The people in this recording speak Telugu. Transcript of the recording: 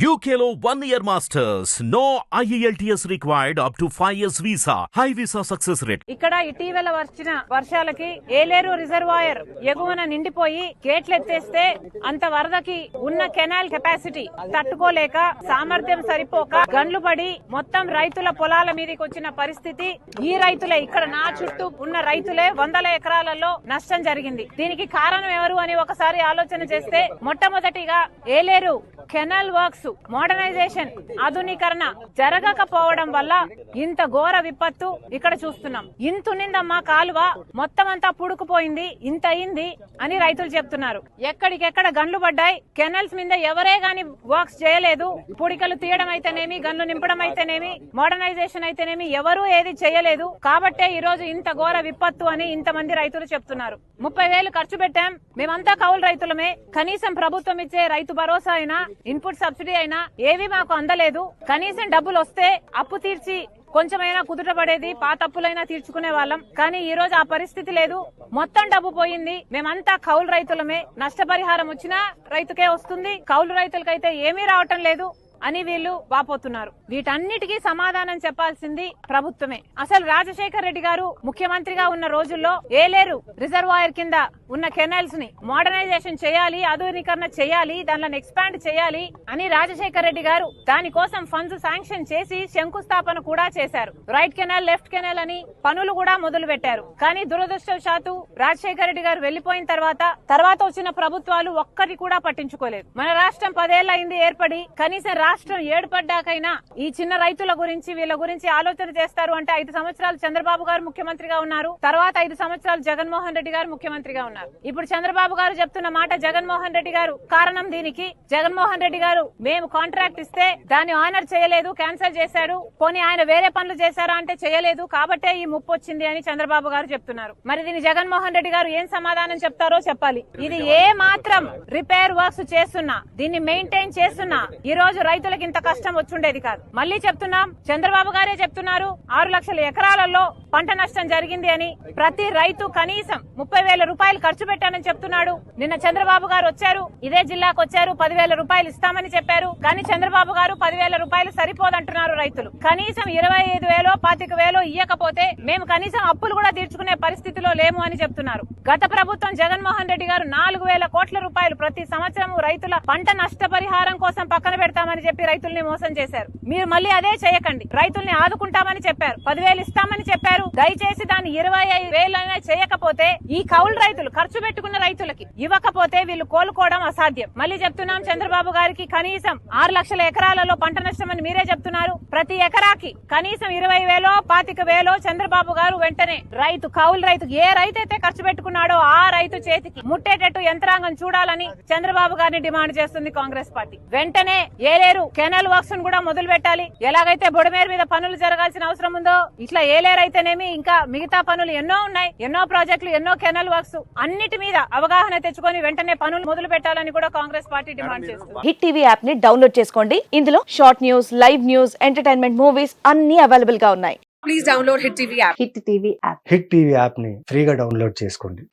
యూకేలో one year masters no IELTS required up to five years visa high visa success rate ఇక్కడ ఇటీవల వచ్చిన వర్షాలకి ఏలేరు రిజర్వాయర్ ఎగువన నిండిపోయి గేట్లు ఎత్తేస్తే అంత వరదకి ఉన్న కెనాల్ కెపాసిటీ తట్టుకోలేక సామర్థ్యం సరిపోక గండ్లు పడి మొత్తం రైతుల పొలాల మీదకి వచ్చిన పరిస్థితి. ఈ రైతులే ఇక్కడ నా చుట్టూ ఉన్న రైతులే వందల ఎకరాలలో నష్టం జరిగింది. దీనికి కారణం ఎవరు అని ఒకసారి ఆలోచన చేస్తే మొట్టమొదటిగా ఏలేరు కెనాల్ వర్క్స్ మోడర్నైజేషన్ ఆధునీకరణ జరగకపోవడం వల్ల ఇంత ఘోర విపత్తు ఇక్కడ చూస్తున్నాం. ఇంతునిందమ్మా కాలువ మొత్తం అంతా పుడుకుపోయింది ఇంత అయింది అని రైతులు చెప్తున్నారు. ఎక్కడికెక్కడ గన్లు పడ్డాయి కెనల్స్ మీద ఎవరే గాని వర్క్స్ చేయలేదు పుడికలు తీయడం అయితేనేమి గన్లు నింపడం అయితేనేమి మోడర్నైజేషన్ అయితేనేమి ఎవరూ ఏది చేయలేదు. కాబట్టే ఈ రోజు ఇంత ఘోర విపత్తు అని ఇంతమంది రైతులు చెప్తున్నారు. ముప్పై వేలు ఖర్చు పెట్టాం మేమంతా కౌలు రైతులమే. కనీసం ప్రభుత్వం ఇచ్చే రైతు భరోసా అయినా ఇన్పుట్ సబ్సిడీ అయినా ఏవి మాకు అందలేదు. కనీసం డబ్బులు వస్తే అప్పు తీర్చి కొంచెమైనా కుదుట పడేది పాత అప్పులైనా తీర్చుకునే వాళ్ళం. కానీ ఈ రోజు ఆ పరిస్థితి లేదు. మొత్తం డబ్బు పోయింది. మేమంతా కౌలు రైతులమే. నష్టపరిహారం వచ్చినా రైతుకే వస్తుంది. కౌలు రైతులకైతే ఏమీ రావటం లేదు అని వీళ్ళు వాపోతున్నారు. వీటన్నిటికీ సమాధానం చెప్పాల్సింది ప్రభుత్వమే. అసలు రాజశేఖర్ రెడ్డి గారు ముఖ్యమంత్రిగా ఉన్న రోజుల్లో ఏలేరు రిజర్వాయర్ కింద ఉన్న కెనాల్స్ని మోడర్నైజేషన్ చేయాలి ఆధునీకరణ చేయాలి దానిని ఎక్స్పాండ్ చేయాలి అని రాజశేఖర్ రెడ్డి గారు దానికోసం ఫండ్స్ శాంక్షన్ చేసి శంకుస్థాపన కూడా చేశారు. రైట్ కెనాల్ లెఫ్ట్ కెనాల్ అని పనులు కూడా మొదలు పెట్టారు కానీ దురదృష్టవశాత్తు రాజశేఖర్ రెడ్డి గారు వెళ్ళిపోయిన తర్వాత తర్వాత వచ్చిన ప్రభుత్వాలు ఒక్కటి కూడా పట్టించుకోలేదు. మన రాష్ట్రం పదేళ్ళ అయింది ఏర్పడి కనీసం రాష్ట్రం ఏడుపడ్డాకైనా ఈ చిన్న రైతుల గురించి వీళ్ళ గురించి ఆలోచన చేస్తారు అంటే ఐదు సంవత్సరాలు చంద్రబాబు గారు ముఖ్యమంత్రిగా ఉన్నారు. తర్వాత ఐదు సంవత్సరాలు జగన్మోహన్ రెడ్డి గారు ముఖ్యమంత్రిగా ఉన్నారు. ఇప్పుడు చంద్రబాబు గారు చెప్తున్న మాట జగన్మోహన్ రెడ్డి గారు కారణం దీనికి జగన్మోహన్ రెడ్డి గారు మేము కాంట్రాక్ట్ ఇస్తే దాన్ని ఆనర్ చేయలేదు క్యాన్సిల్ చేశారు పోనీ ఆయన వేరే పనులు చేశారా అంటే చేయలేదు. కాబట్టే ఈ ముప్పు వచ్చింది అని చంద్రబాబు గారు చెప్తున్నారు. మరి దీని జగన్మోహన్ రెడ్డి గారు ఏం సమాధానం చెప్తారో చెప్పాలి. ఇది ఏ మాత్రం రిపేర్ వర్క్స్ చేస్తున్నా దీన్ని మెయింటైన్ చేస్తున్నా ఈ రోజు రైతులకు ఇంత కష్టం వచ్చుండేది కాదు. మళ్ళీ చెప్తున్నాం చంద్రబాబు గారే చెప్తున్నారు ఆరు లక్షల ఎకరాలలో పంట నష్టం జరిగింది అని. ప్రతి రైతు కనీసం ముప్పై వేల రూపాయలు ఖర్చు పెట్టానని చెప్తున్నాడు. నిన్న చంద్రబాబు గారు వచ్చారు ఇదే జిల్లాకు వచ్చారు పదివేల రూపాయలు ఇస్తామని చెప్పారు. కానీ చంద్రబాబు గారు పదివేల రూపాయలు సరిపోదంటున్నారు రైతులు. కనీసం ఇరవై ఐదు వేలో పాతిక వేలో ఇయ్యకపోతే మేము కనీసం అప్పులు కూడా తీర్చుకునే పరిస్థితిలో లేము అని చెప్తున్నారు. గత ప్రభుత్వం జగన్మోహన్ రెడ్డి గారు నాలుగు వేల కోట్ల రూపాయలు ప్రతి సంవత్సరం రైతుల పంట నష్టపరిహారం కోసం పక్కన ఇస్తామని చెప్పి రైతుల్ని మోసం చేశారు. మీరు మళ్ళీ అదే చేయకండి. రైతుల్ని ఆదుకుంటామని చెప్పారు. పదివేలు ఇస్తామని చెప్పారు. దయచేసి దాన్ని ఇరవై ఐదు వేలైనా చేయకపోతే ఈ కౌలు రైతులు ఖర్చు పెట్టుకున్న రైతులకి ఇవ్వకపోతే వీళ్ళు కోలుకోవడం అసాధ్యం. మళ్ళీ చెప్తున్నాం చంద్రబాబు గారికి కనీసం ఆరు లక్షల ఎకరాలలో పంట నష్టం అని మీరే చెప్తున్నారు. ప్రతి ఎకరాకి కనీసం ఇరవై వేలో పాతిక వేలో చంద్రబాబు గారు వెంటనే రైతు కౌలు రైతు ఏ రైతు అయితే ఖర్చు పెట్టుకున్నాడో ఆ రైతు చేతికి ముట్టేటట్టు యంత్రాంగం చూడాలని చంద్రబాబు గారిని డిమాండ్ చేస్తుంది కాంగ్రెస్ పార్టీ. వెంటనే ఏలేరు కెనాల్ వర్క్స్ కూడా మొదలు పెట్టాలి. ఎలాగైతే బుడమేరు మీద పనులు జరగాల్సిన అవసరం ఉందో ఇట్లా ఏలేరు అయితేనేమి ఇంకా మిగతా పనులు ఎన్నో ఉన్నాయి. ఎన్నో ప్రాజెక్టులు ఎన్నో కెనాల్ వర్క్స్ అన్నిటి మీద అవగాహన తెచ్చుకొని వెంటనే పనులు మొదలు పెట్టాలని కూడా కాంగ్రెస్ పార్టీ డిమాండ్ చేస్తుంది. హిట్ టీవీ యాప్ని డౌన్లోడ్ చేసుకోండి. ఇందులో short news live news entertainment movies అన్ని అవైలబుల్గా ఉన్నాయి. please download Hit TV app. Hit TV app. Hit TV యాప్ని ఫ్రీగా డౌన్లోడ్ చేసుకోండి.